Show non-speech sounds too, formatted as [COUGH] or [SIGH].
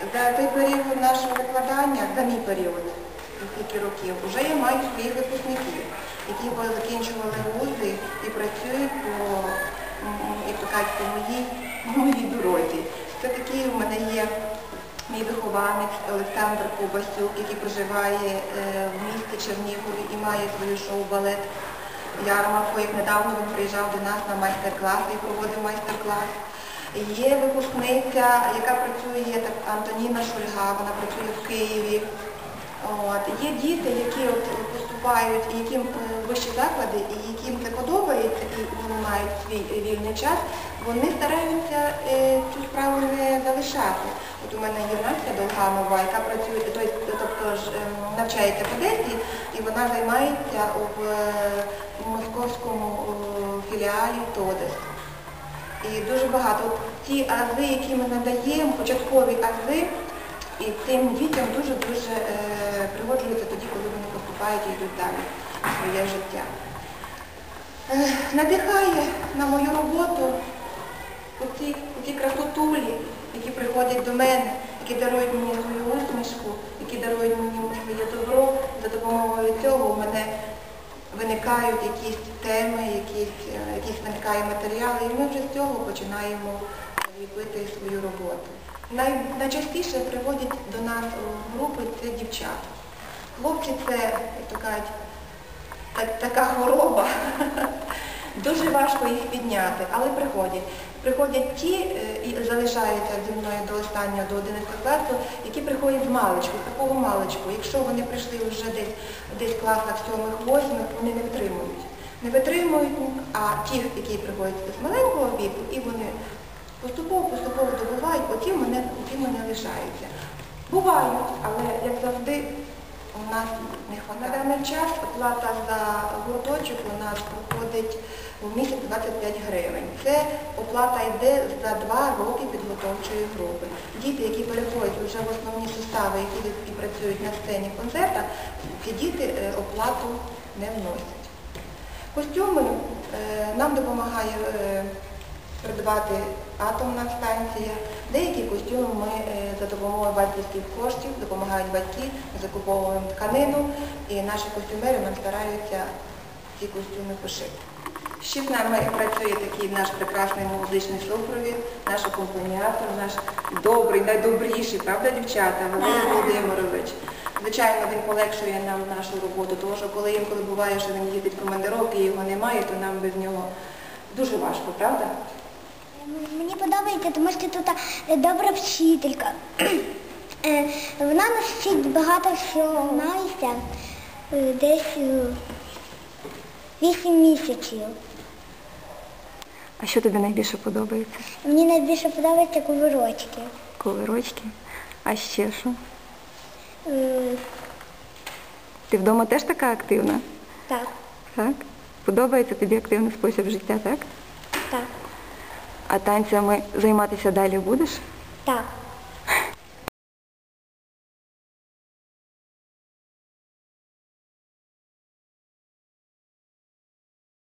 За той період нашого викладання, за мій період, скільки років, вже я маю своїх випускників, які закінчували вузи і працюють по, як то по моїй, [LAUGHS] моїй дорозі. Це такий у мене є мій вихованець Олександр Кубасюк, який проживає е, в місті Чернігові і має свою шоу-балет ярмарку. Як недавно він приїжджав до нас на майстер-клас і проводив майстер-клас. Є випускниця, яка працює так, Антоніна Шульга, вона працює в Києві. От. Є діти, які от поступають, яким е, вищі заклади, і яким це подобається, і вони мають свій е, вільний час, вони стараються е, цю справу не залишати. От у мене є Настя Долганова, яка працює, тобто, ж, ем, навчається в Одесі, і вона займається в е, московському е, філіалі ТОДЕС. І дуже багато. От ті ази, які ми надаємо, початкові ази, і цим дітям дуже-дуже е, пригоджуються тоді, коли вони поступають і йдуть далі в своє життя. Е, надихає на мою роботу оці, оці красотулі, які приходять до мене, які дарують мені свою усмішку, які дарують мені своє добро. За допомогою цього у мене виникають якісь теми, якісь, е, якісь виникає матеріали, і ми вже з цього починаємо ліпити свою роботу. Най, найчастіше приводять до нас в групи це дівчата. Хлопці це, як так, така хвороба. Дуже важко їх підняти, але приходять. Приходять ті е, і залишаються зі мною до останнього, до 11 класу, які приходять з маличку, такого маличку. Якщо вони прийшли вже десь, десь в класах 7-8, вони не витримують. Не витримують, а ті, які приходять з маленького віку, і вони поступово-поступово добувають, оті мене, мене лишаються. Бувають, але як завжди у нас не хватає. На час оплата за гурточок у нас проходить у місяць 25 гривень. Це оплата йде за два роки підготовчої групи. Діти, які переходять вже в основні сустави, які і працюють на сцені концерта, ці діти е, оплату не вносять. Костюми е, нам допомагає е, придбати атомна станція. Деякі костюми ми е, за допомогою батьківських коштів допомагають батьки, закуповуємо тканину і наші костюмери нам стараються ці костюми пошити. Ще з нами працює такий наш прекрасний музичний супровід, наш акомпаніатор, наш добрий, найдобріший, правда, дівчата, Валерій Володимирович. Звичайно, він полегшує нам нашу роботу, тому що коли інколи буває, що він їздить в командировки і його немає, то нам без нього дуже важко, правда? Мені тому що тут е, добра вчителька. [CLEARS THROAT] Е, Вона нас вчить багато всього. Настя е, десь вісім місяців. А що тобі найбільше подобається? Мені найбільше подобаються кувирочки. Ковирочки? А ще що? Ти вдома теж така активна? Так, Так? Подобається тобі активний спосіб життя, так? так, А танцями займатися далі будеш? так.